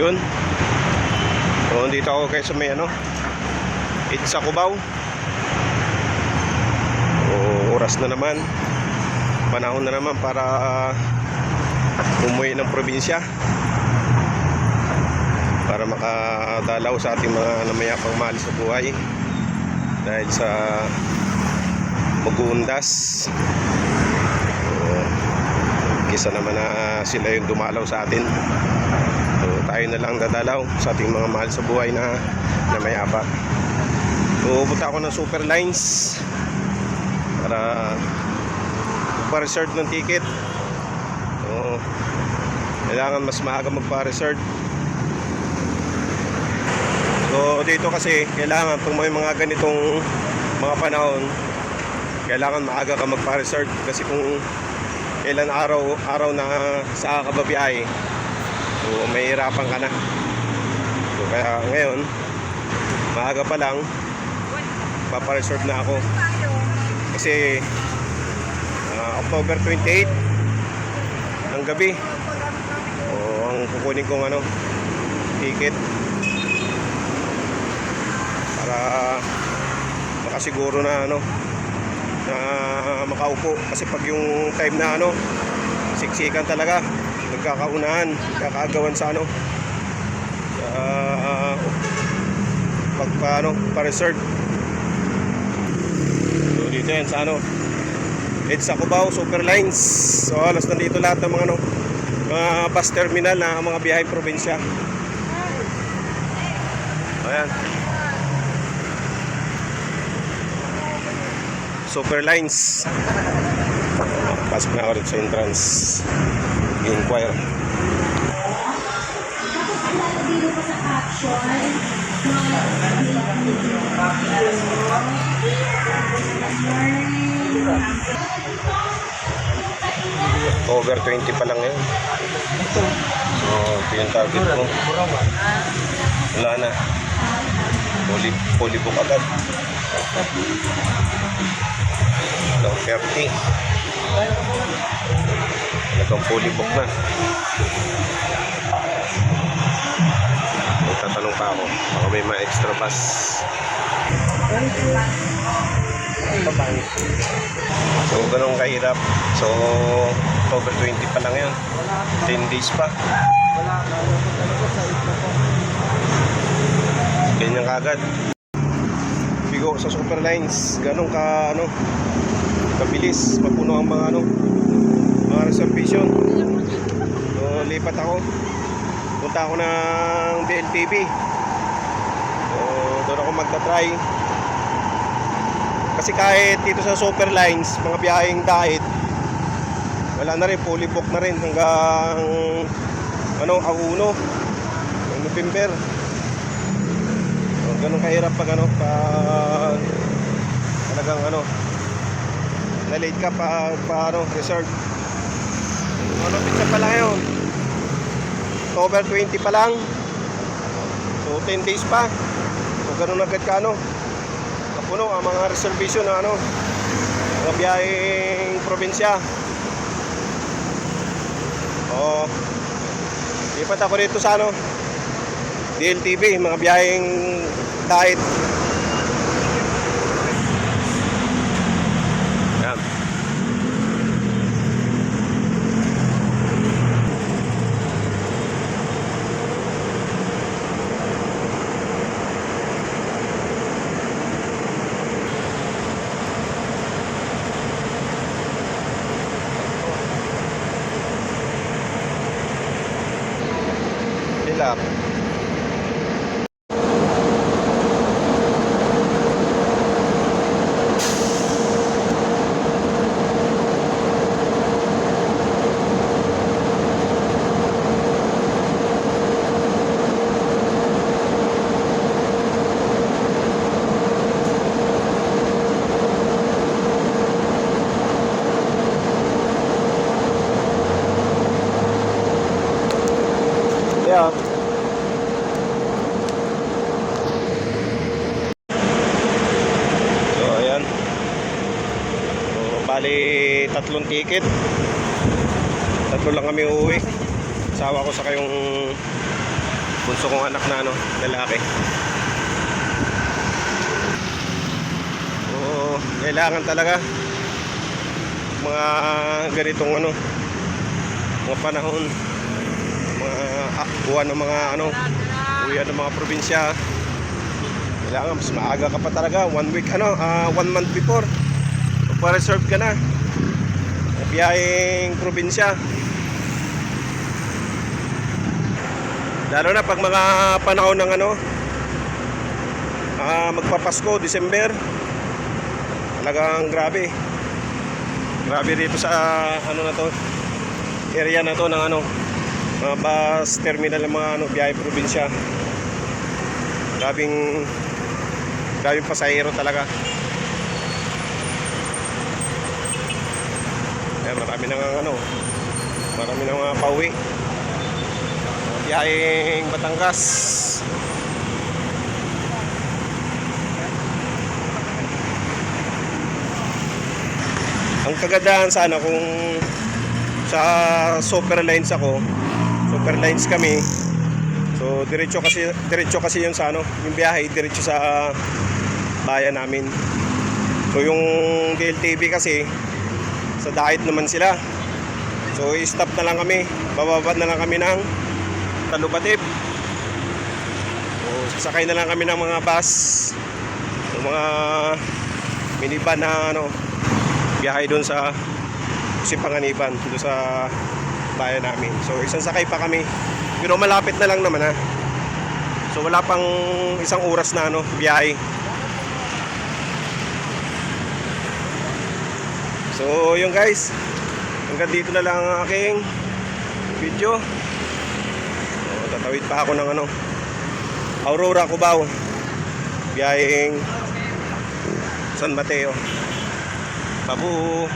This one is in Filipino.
Yun. So, dito ako kayo sa may ano. Itza Cubao. O, oras na naman. Panahon na naman para ah, umuwi ng probinsya. Para makadalaw sa ating mga namayapang mahal sa buhay. Dahil sa mag-uundas. So, kisa naman na sila yung dumalaw sa atin. Tayo na lang dadalaw sa ating mga mahal sa buhay na, na may abak. So, punta ako ng Super Lines para magpa-reserve ng ticket. So, kailangan mas maaga magpa-reserve. So, dito kasi kailangan pag may mga ganitong mga panahon, kailangan maaga ka magpa-reserve kasi kung ilan araw araw na sa kababiyahe so may hirapan ka na. So kaya ngayon maaga pa lang papareserve na ako. Kasi ah, October 28 ng gabi. O ang kukunin kong ano ticket. Para makasiguro na ano na makaupo. Kasi pag yung time na ano siksikan talaga nagkakaunahan kakaagawan sa ano sa uh, pag pa, ano pa-reserve so dito yan sa ano EDSA Cubao Super Lines so alas nandito lahat ng mga ano mga bus terminal na mga biyahe probinsya ayan Super Lines. Pasok na ako rin sa entrance. Inquire. dito po sa caption, Over 20 pa lang yun. So, ito yung target mo. Wala na. Fully, fully book agad. Hanggang 30. Hanggang fully book na. Magtatanong pa ako. Baka may mga extra bus. So, ganun kahirap. So, over 20 pa lang yun. 10 days pa. Ganyan kagad. Bigo sa Superlines. Ganun ka, ano, kabilis. Mapuno ang mga, ano, mga reservation. So, lipat ako. Punta ako ng DLTV. So, doon ako magta-try. Kasi kahit dito sa Super Lines, mga biyaheng dahit, wala na rin, fully book na rin hanggang ano, auno ng November. So, ganun kahirap pag ano, pag talagang ano, na-late ka pa, pa ano, reserve. Ano, pizza pa lang. October 20 pa lang. So, 10 days pa. So, ganun agad ka ano, kapuno ang mga reservation na ano mga biyaheng probinsya oo lipat ako dito sa ano DLTV mga biyaheng kahit yan sila Yeah. So, ayan. So, bali tatlong ticket. Tatlo lang kami uuwi. Sawa ko sa kayong Bunso kong anak na ano, lalaki. Oo, kailangan talaga mga ganitong ano, mga panahon, ah, buwan ng mga ano, uwian ng mga probinsya. Kailangan mas maaga ka pa talaga, one week ano, ah, one month before. Magpa-reserve ka na. Biyaheng probinsya. Lalo na pag mga panahon ng ano, ah, magpapasko, December. Talagang grabe. Grabe rito sa ano na to, area na to ng ano, mga bus terminal ng mga ano, biyahe probinsya. Grabing grabing pasahero talaga. Kaya marami nang ano, marami nang mga pauwi. Biyaheng Batangas. Ang kagandahan sana kung sa super lines ako, super lines kami. So diretso kasi diretso kasi 'yun sa ano, yung biyahe diretso sa bayan namin. So yung DLTV kasi sa diet naman sila. So i-stop na lang kami, bababa na lang kami ng Talubatib. So sasakay na lang kami ng mga bus, yung mga minivan na ano, biyahe doon sa Sipanganiban, doon sa bayan namin. So isang sakay pa kami. Pero malapit na lang naman ha. So wala pang isang oras na ano, biyahe. So yun guys, hanggang dito na lang ang aking video. So, tatawid pa ako ng ano, Aurora Cubao. Biyaheng San Mateo. Pabu.